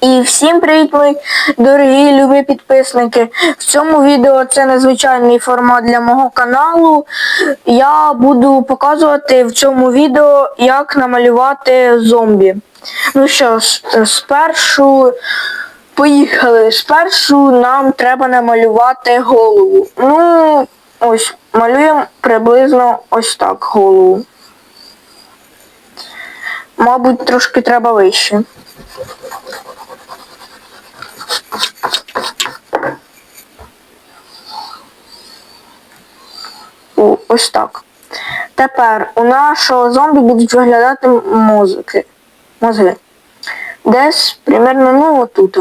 І всім привіт, мої дорогі любі підписники. В цьому відео це незвичайний формат для мого каналу. Я буду показувати в цьому відео, як намалювати зомбі. Ну що спершу поїхали. Спершу нам треба намалювати голову. Ну, ось, малюємо приблизно ось так голову. Мабуть, трошки треба вище. О, ось так. Тепер у нашого зомбі будуть виглядати мозки. Мозги. Десь примерно ну отут.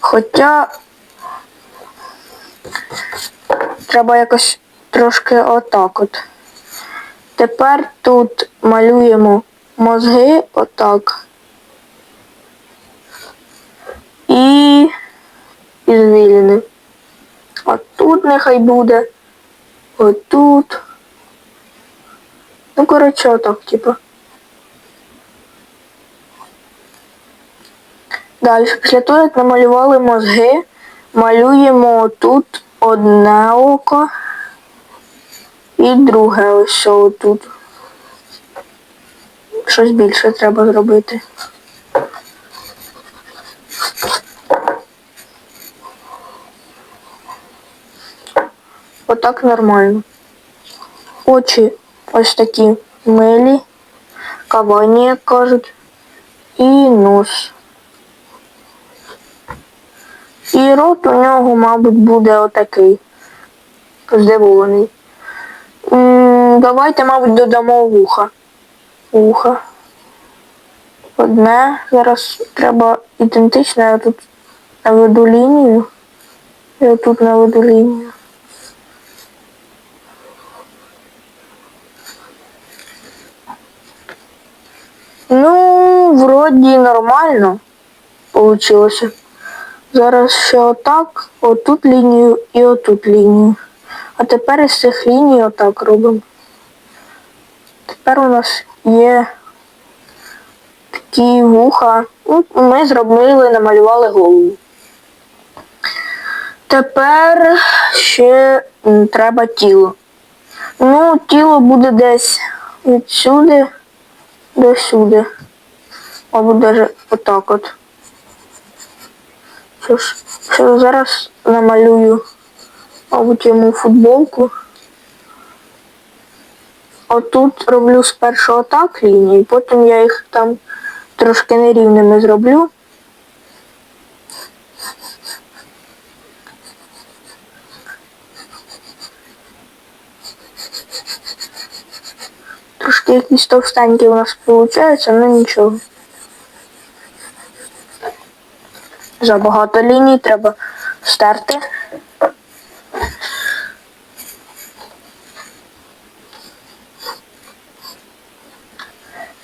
Хоча треба якось трошки отак от. Тепер тут малюємо мозги отак. І звільнений. А тут нехай буде. Отут. Ну, коротше, отак, типа. Далі, після того, як намалювали мозги, малюємо тут одне око і друге ось тут. Щось більше треба зробити. Отак нормально. Очі ось такі милі, кавані, як кажуть, і нос. І рот у нього, мабуть, буде отакий. Здивований. М, Давайте, мабуть, додамо вуха. Вуха. Одне. Зараз треба ідентичне, я тут наведу лінію. Я тут наведу лінію. Ну, вроді нормально получилося. Зараз ще отак, отут лінію і отут лінію. А тепер із цих ліній отак робимо. Тепер у нас є такі вуха. Ну, Ми зробили, намалювали голову. Тепер ще треба тіло. Ну, тіло буде десь відсюди до сюди. Або навіть отак от. Що ж, що зараз намалюю, мабуть, йому футболку. Отут роблю спершу отак лінії, потім я їх там трошки нерівними зроблю. Трошки якісь товстенькі у нас виходить, але нічого. Забагато ліній треба стерти.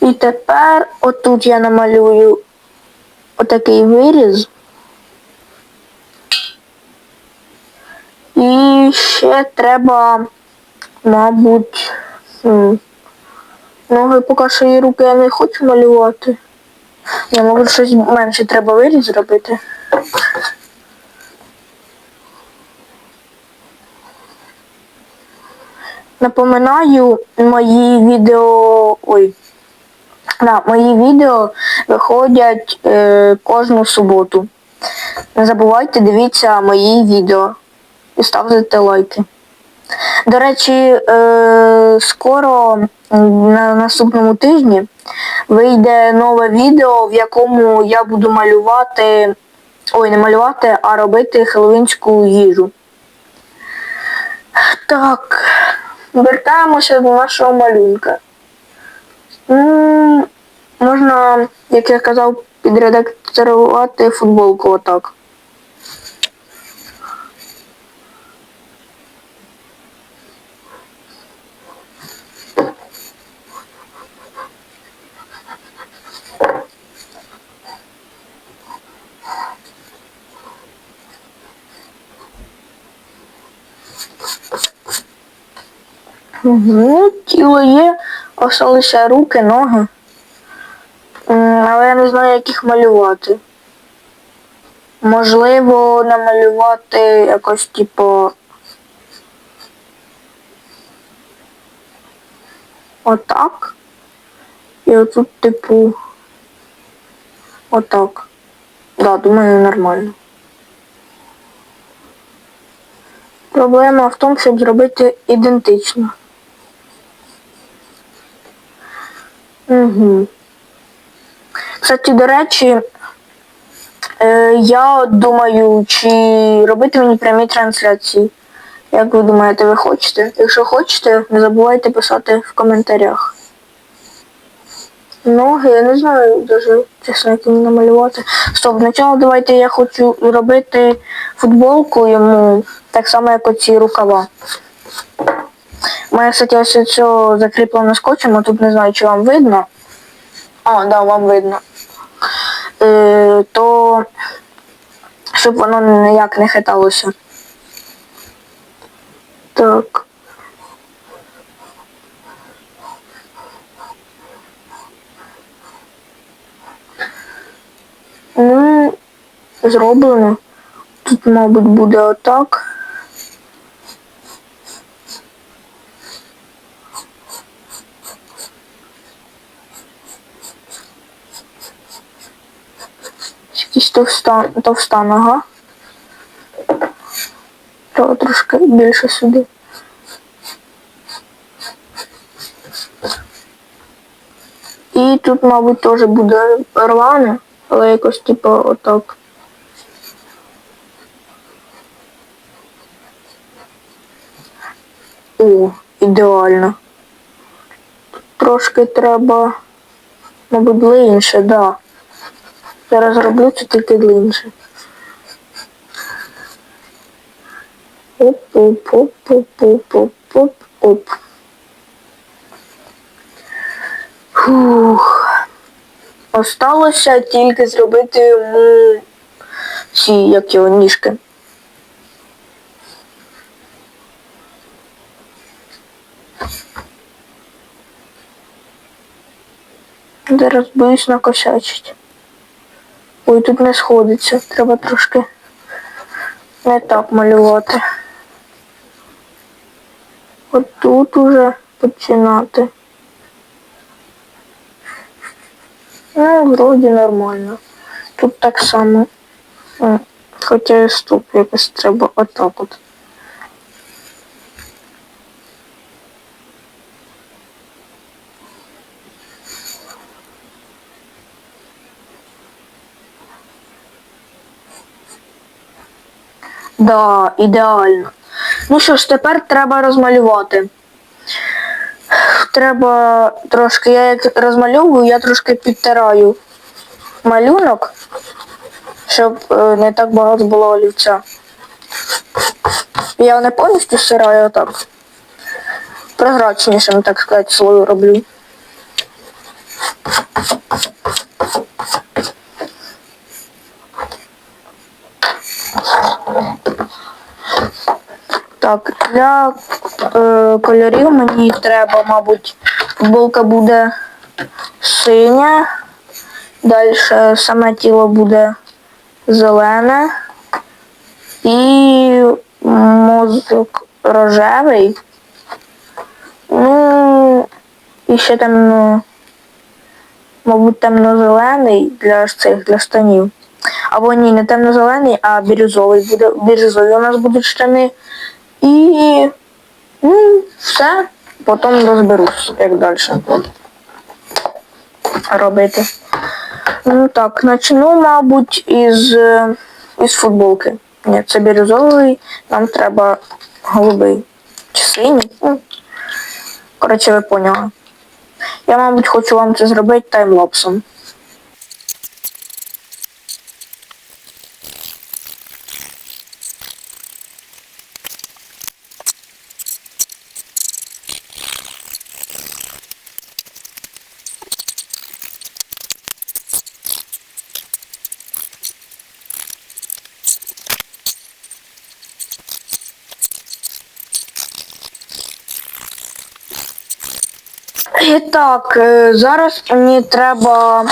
І тепер отут я намалюю отакий виріз. І ще треба, мабуть, ноги поки що і руки я не хочу малювати. Я можу щось менше треба виріз зробити. Напоминаю, мої відео... Ой. Да, мої відео виходять е, кожну суботу. Не забувайте, дивіться мої відео і ставте лайки. До речі, е, скоро на наступному тижні вийде нове відео, в якому я буду малювати, ой, не малювати, а робити хеловінську їжу. Так, вертаємося до нашого малюнка. Можна, як я казав, підредакторувати футболку отак. Угу, тіло є, осталися руки, ноги. Але я не знаю, як їх малювати. Можливо, намалювати якось, типу. Отак. І отут, типу. Отак. Да, думаю, нормально. Проблема в тому, щоб зробити ідентично. Угу. Кстати, до речі, е, я думаю, чи робити мені прямі трансляції. Як ви думаєте, ви хочете? Якщо хочете, не забувайте писати в коментарях. Ноги, я не знаю даже, чесно, як мені намалювати. Стоп, спочатку давайте я хочу робити футболку йому, так само, як оці рукава. У мене, кстати, ось це закріплено скотчем, а тут не знаю, чи вам видно. А, да, вам видно. Е, то щоб воно ніяк не хиталося. Так. Ну, зроблено. Тут, мабуть, буде отак. Товста, товста нога. Треба трошки більше сюди. І тут, мабуть, теж буде рване, але якось типу отак. О, ідеально. Тут трошки треба, мабуть, длинше, да. Зараз роблю це тільки длинше. Оп-оп-оп-оп-оп-оп-оп. Фух. Осталося тільки зробити йому ці, як його, ніжки. Зараз боюсь накосячить. Ой, тут не сходиться. Треба трошки не так малювати. От тут уже починати. Ну, вроді нормально. Тут так само. Хоча і стоп, якось треба отак от. Да, ідеально. Ну що ж, тепер треба розмалювати. Треба трошки, я як розмальовую, я трошки підтираю малюнок, щоб е, не так багато було олівця. Я не повністю стираю а так. Прозрачнішим, так сказати, слою роблю. Так, для е, кольорів мені треба, мабуть, футболка буде синя, далі саме тіло буде зелене і мозок рожевий. Ну, і ще темно, мабуть, темно-зелений для цих для штанів. Або ні, не темно-зелений, а бірюзовий буде. Бірюзові у нас будуть штани. І ну, все. Потім розберусь, як далі робити. Ну так, почну, мабуть, із, із футболки. Ні, це бірюзовий, нам треба голубий. Чи синій? Ну, Коротше, ви поняли. Я, мабуть, хочу вам це зробити таймлапсом. І так, е, зараз мені треба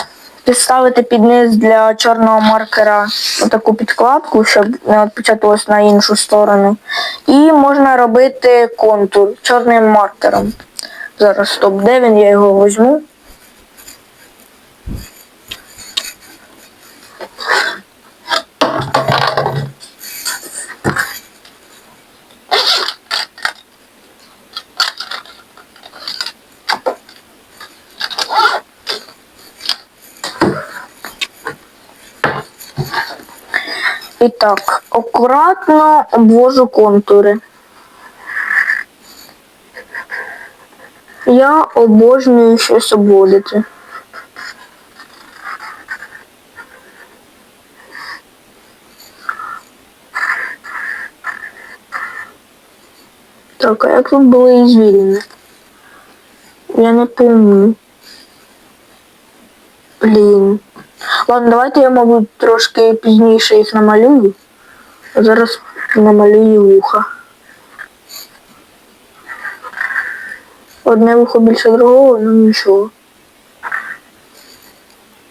підставити під низ для чорного маркера отаку підкладку, щоб не відпечаталось на іншу сторону. І можна робити контур чорним маркером. Зараз стоп, де він, я його візьму. І так, акуратно обвожу контури. Я обожнюю щось обводити. Так, а як тут були звільнені? Я не пам'ятаю. Блін. Ладно, давайте я, мабуть, трошки пізніше їх намалюю. Зараз намалюю вуха. Одне вухо більше другого, ну нічого.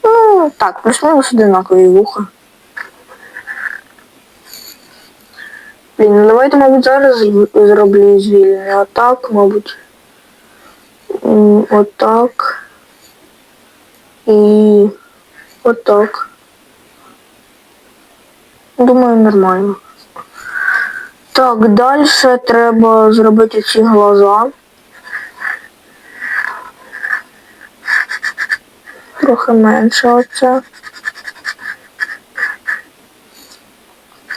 Ну, так, плюс-мінус одинакові вуха. Блін, ну давайте, мабуть, зараз зроблю звільнення. Отак, мабуть. Отак. І отак. Думаю, нормально. Так, далі треба зробити ці глаза. Трохи менше оце.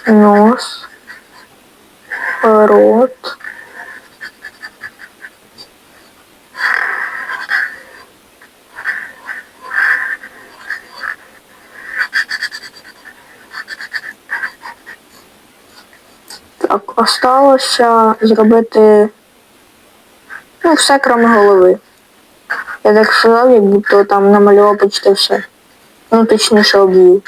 Нос. Рот. Осталося зробити ну, все крім голови. Я так сказав, як будто там намалював почти все. Ну, точніше обвів.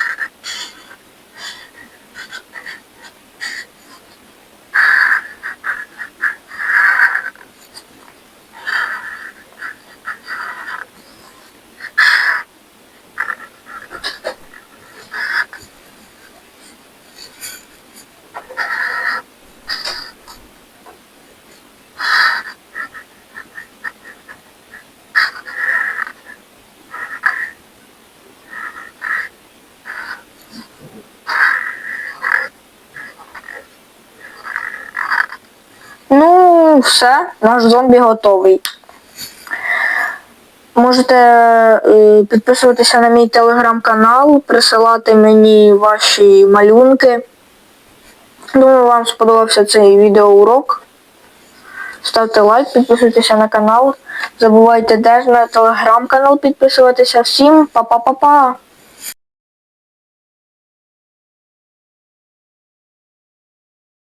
Ну, все, наш зомбі готовий. Можете е, підписуватися на мій телеграм-канал, присилати мені ваші малюнки. Думаю, вам сподобався цей відеоурок. Ставте лайк, підписуйтеся на канал. Забувайте теж на телеграм-канал підписуватися. Всім па-па-па-па!